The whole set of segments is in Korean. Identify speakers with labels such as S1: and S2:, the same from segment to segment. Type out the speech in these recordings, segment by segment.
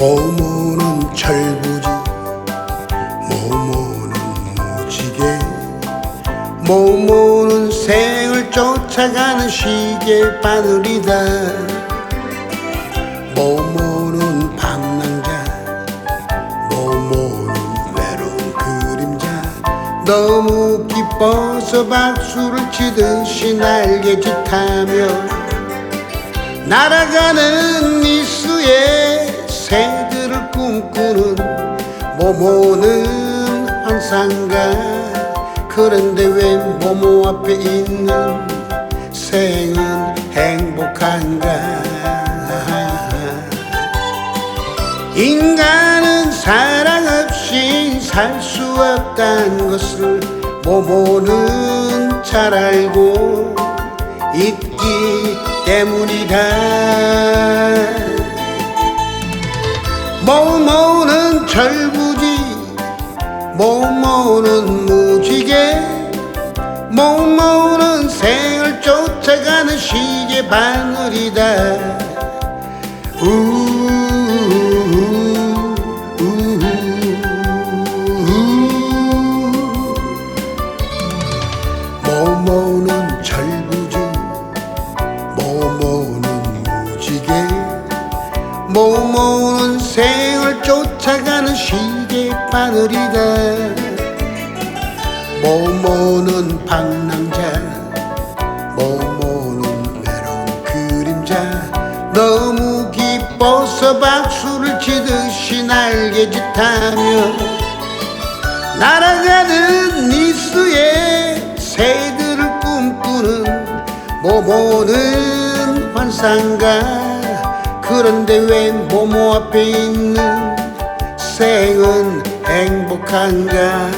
S1: 모모는 철부지 모모는 무지개. 모모는 생을 쫓아가는 시계 바늘이다. 모모는 밤남자 모모는 외로운 그림자. 너무 기뻐서 박수를 치듯이 날개짓하며 날아가는 니스의 새들을 꿈꾸는 모모는 항상 가. 그런데 왜 모모 앞에 있는 생은 행복한가? 인간은 사랑 없이 살 수 없다는 것을 모모는 잘 알고 있기 때문이다 철부지 모모는 무지개 모모는 생을 쫓아가는 시계 바늘이다. 우우우우 쫓아가는 시계 바늘이다. 모모는 방랑자 모모는 외로운 그림자. 너무 기뻐서 박수를 치듯이 날개짓하며 날아가는 니스의 새들을 꿈꾸는 모모는 환상가. 그런데 왜 모모 앞에 있는 생은 행복한가.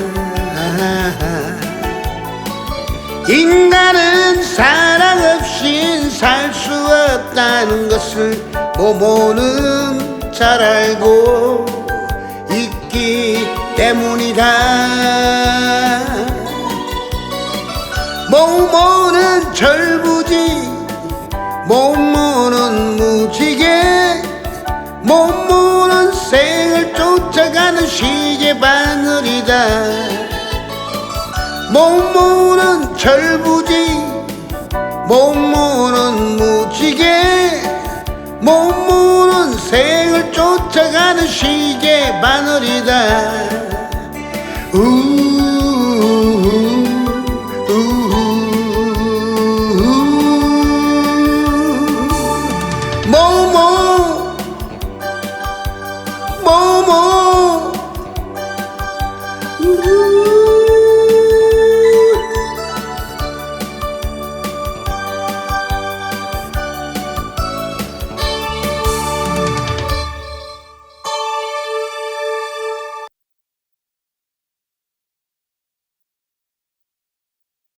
S1: 인간은 사랑 없인 살 수 없다는 것을 모모는 잘 알고 있기 때문이다. 모모는 절부지 모 쫓아가는 시계 바늘이다. 모모는 절부지 모모는 무지개 모모는 생을 쫓아가는 시계 바늘이다. 우 Woo.